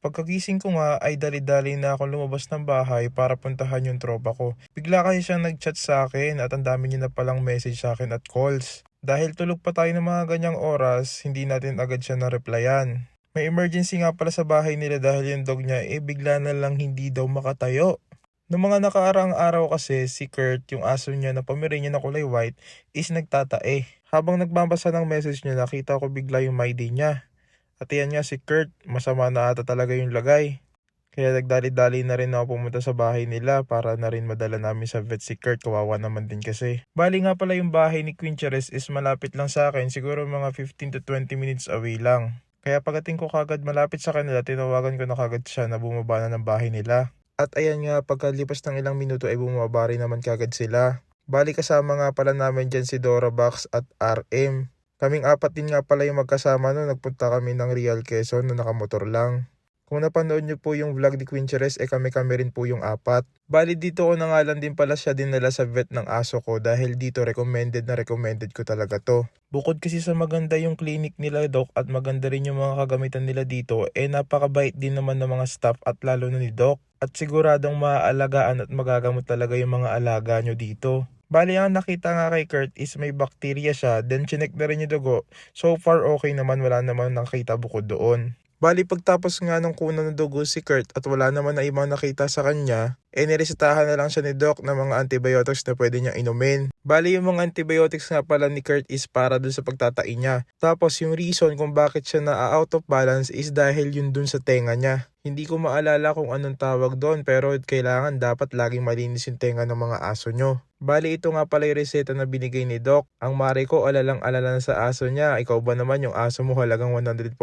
Pagkagising ko nga ay dali-dali na ako lumabas ng bahay para puntahan yung tropa ko. Bigla kasi siyang nag-chat sa akin at ang dami niya na palang message sa akin at calls. Dahil tulog pa tayo ng mga ganyang oras, hindi natin agad siya na-replyan. May emergency nga pala sa bahay nila dahil yung dog niya eh bigla na lang hindi daw makatayo. Noong mga nakaraang araw kasi, si Kurt, yung aso niya na Pomeranian na kulay white, is nagtatae. Habang nagbabasa ng message niya, nakita ko bigla yung my day niya. At yan nga si Kurt, masama na ata talaga yung lagay. Kaya nagdali-dali na rin ako pumunta sa bahay nila para na rin madala namin sa vet si Kurt, kawawa naman din kasi. Bali nga pala yung bahay ni Queen Cheres is malapit lang sa akin, siguro mga 15 to 20 minutes away lang. Kaya pagating ko kagad malapit sa kanila, tinawagan ko na kagad siya na bumaba na ng bahay nila. At ayan nga, pagkalipas ng ilang minuto ay bumaba rin naman kagad sila. Bali kasama nga pala namin dyan si Dora Box at RM. Kaming apat din nga pala yung magkasama no, nagpunta kami ng Real Quezon na nakamotor lang. Kung napanood nyo po yung vlog ni Queen Cheres, eh kami-kami rin po yung apat. Bali dito ko na nga lang din pala siya dinala sa vet ng aso ko dahil dito recommended na recommended ko talaga to. Bukod kasi sa maganda yung clinic nila Doc at maganda rin yung mga kagamitan nila dito, eh napakabait din naman ng mga staff at lalo na ni Doc. At siguradong maaalagaan at magagamot talaga yung mga alaga nyo dito. Bali ang nakita nga kay Kurt is may bacteria siya, then chinek na rin yung dugo. So far okay naman, wala naman nakita bukod doon. Bali pagtapos nga ng kunan ng dugo si Kurt at wala naman na ibang nakita sa kanya, eh niresetahan na lang siya ni Doc ng mga antibiotics na pwede niyang inumin. Bali yung mga antibiotics nga pala ni Kurt is para dun sa pagtatai niya. Tapos yung reason kung bakit siya na out of balance is dahil yun dun sa tenga niya. Hindi ko maalala kung anong tawag doon pero kailangan dapat laging malinis yung tenga ng mga aso nyo. Bali ito nga pala yung reseta na binigay ni Doc. Ang mare ko alalang alala na sa aso niya. Ikaw ba naman yung aso mo halagang 140,000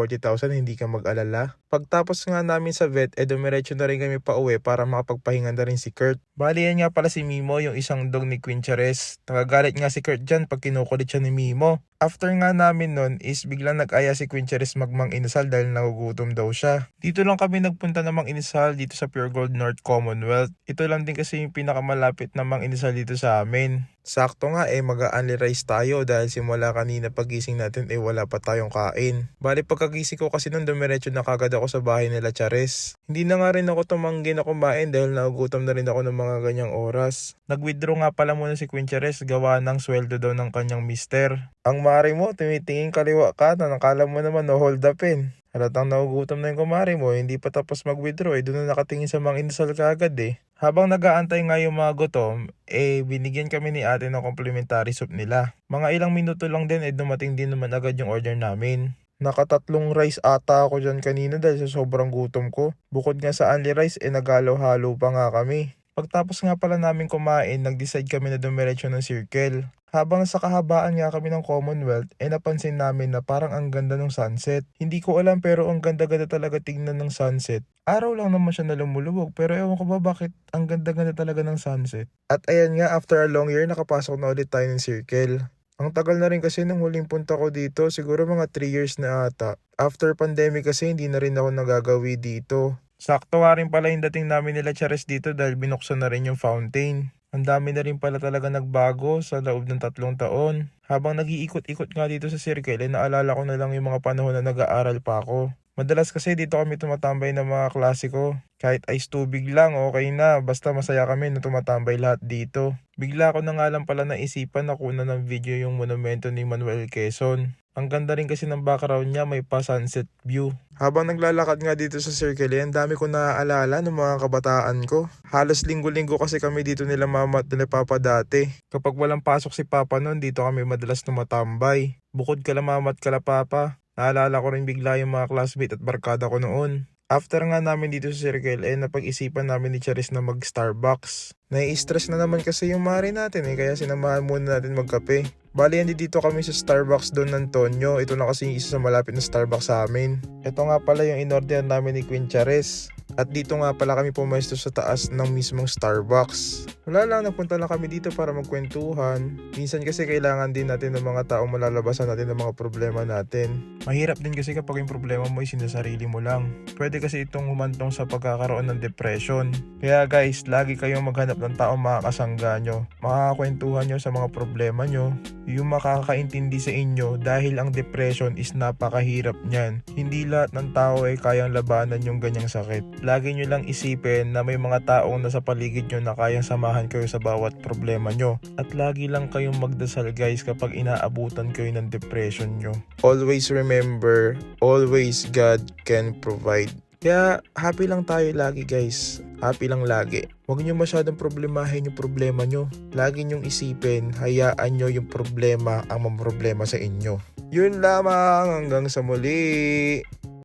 hindi ka mag-alala? Pagtapos nga namin sa vet, eh dumiretso na rin kami pa uwi para makapagpahinga na rin si Kurt. Bali yan nga pala si Mimo, yung isang dog ni Queen Cheres. Nagagalit nga si Kurt dyan pag kinukulit siya ni Mimo. After nga namin nun is biglang nag-aya si Queen Cheres magmang inasal dahil nagugutom daw siya. Dito lang kami nagpunta ng mang inasal dito sa Pure Gold North Commonwealth. Ito lang din kasi yung pinakamalapit na mang inasal dito sa amin. Sakto nga eh mag-a-only rice tayo dahil simula kanina pagising natin eh wala pa tayong kain. Bali pagkagising ko kasi nung dumiretso na kagad ako sa bahay nila Chares. Hindi na nga rin ako tumanggi na kumain dahil nagugutom na rin ako ng mga ganyang oras. Nag-withdraw nga pala muna si Queen Chares gawa ng sweldo daw ng kanyang mister. Ang mari mo, tumitingin kaliwa ka na nakala mo naman no hold upin. Halatang nagugutom na yung kumari mo, hindi pa tapos mag-withdraw eh, doon na nakatingin sa mga inasal kagad eh. Habang nagaantay nga yung mga gutom, eh binigyan kami ni ate ng complimentary soup nila. Mga ilang minuto lang din eh dumating din naman agad yung order namin. Nakatatlong rice ata ako dyan kanina dahil sa sobrang gutom ko. Bukod nga sa only rice, eh nagalo-halo pa nga kami. Pagtapos nga pala namin kumain, nag-decide kami na dumiretso ng circle. Habang sa kahabaan nga kami ng Commonwealth, eh napansin namin na parang ang ganda ng sunset. Hindi ko alam pero ang ganda-ganda talaga tingnan ng sunset. Araw lang naman siya na lumulubog pero ewan ko ba bakit ang ganda-ganda talaga ng sunset. At ayan nga, after a long year, nakapasok na ulit tayo ng circle. Ang tagal na rin kasi nung huling punta ko dito, siguro mga 3 years na ata. After pandemic kasi hindi na rin ako nagagawi dito. Sakto nga rin pala yung dating namin nila Chares dito dahil binuksan na rin yung fountain. Ang dami na rin pala talaga nagbago sa loob ng tatlong taon. Habang nag-iikot-ikot nga dito sa circle, eh, naalala ko na lang yung mga panahon na nag-aaral pa ako. Madalas kasi dito kami tumatambay ng mga klasiko. Kahit ice tubig lang, okay na. Basta masaya kami na tumatambay lahat dito. Bigla ko na nga lang pala naisipan na kuna ng video yung monumento ni Manuel Quezon. Ang ganda rin kasi ng background niya, may pa sunset view. Habang naglalakad nga dito sa circle, eh, ang dami ko naaalala ng mga kabataan ko. Halos linggo-linggo kasi kami dito nila mama at nila papa dati. Kapag walang pasok si papa noon, dito kami madalas tumatambay. Bukod kala mama at kala papa, naalala ko rin bigla yung mga classmate at barkada ko noon. After nga namin dito sa circle, eh napag-isipan namin ni Charis na mag-Starbucks. Nai-stress na naman kasi yung mari natin eh, kaya sinamahan muna natin magkape. Bali, hindi dito kami sa Starbucks doon ng Tonyo. Ito na kasi yung isa sa malapit na Starbucks sa amin. Ito nga pala yung in-order namin ni Queen Charis. At dito nga pala kami pumesto sa taas ng mismong Starbucks. Wala lang, napunta lang kami dito para magkwentuhan. Minsan kasi kailangan din natin ng mga tao malalabasan natin ng mga problema natin. Mahirap din kasi kapag yung problema mo ay sinasarili mo lang. Pwede kasi itong humantong sa pagkakaroon ng depression. Kaya guys, lagi kayong maghanap ng tao makakasangga nyo. Makakakwentuhan nyo sa mga problema nyo. Yung makakaintindi sa inyo dahil ang depression is napakahirap niyan. Hindi lahat ng tao ay kayang labanan yung ganyang sakit. Lagi nyo lang isipin na may mga taong nasa paligid nyo na kayang samahan kayo sa bawat problema nyo. At lagi lang kayong magdasal guys kapag inaabutan kayo ng depression nyo. Always remember, always God can provide. Kaya happy lang tayo lagi guys. Happy lang lagi. Huwag nyo masyadong problemahin yung problema nyo. Lagi nyong isipin, hayaan nyo yung problema ang mamroblema sa inyo. Yun lamang hanggang sa muli.